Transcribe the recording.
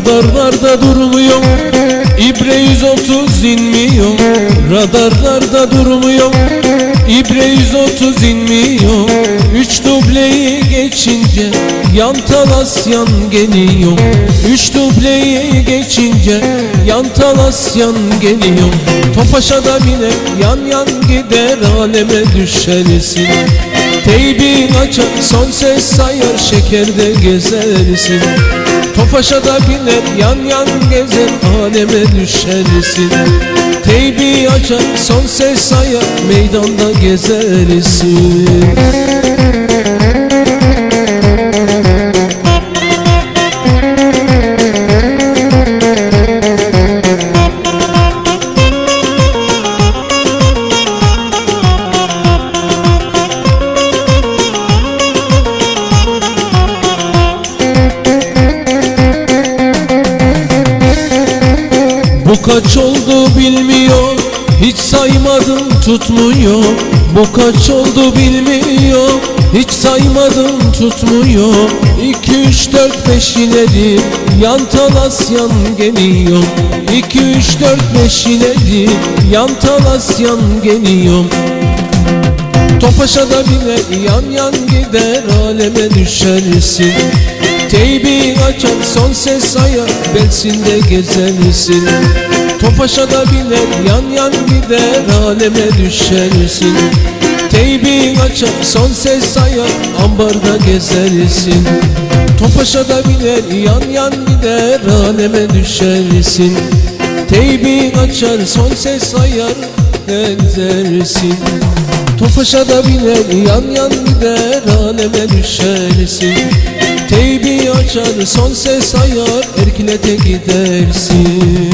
Radarlarda durmuyor İbre 130 inmiyor. Radarlarda durmuyor İbre 130 inmiyor. Üç dubleyi geçince Yan talasyan geliyor. Üç dubleyi geçince Yan talasyan geliyor. Topaşa da biner Yan yan gider aleme düşerisin Teybi açar son ses sayar Şekerde gezersin. Tofaşa da biner yan yan gezer Aleme düşersin. Teybi açar son ses sayar Meydanda gezersin Bu kaç oldu bilmiyor Hiç saymadım tutmuyor. Bu kaç oldu bilmiyor Hiç saymadım tutmuyor. 2 3 4 5 ileri Yan talas yan geliyor 2 3 4 5 ileri Yan talas yan geliyor. Topaşa da bile yan yan gider aleme düşersin Teybi açar son ses ayar belsinde gezersin Topaşa da bile yan yan gider aleme düşersin Teybi açar son ses ayar ambarda gezersin Topaşa da bile yan yan gider aleme düşersin Teybi açar son ses ayar gezersin Tofaşa da biner yan yan gider aleme düşersin. Teybi açar son ses ayar erkilete gidersin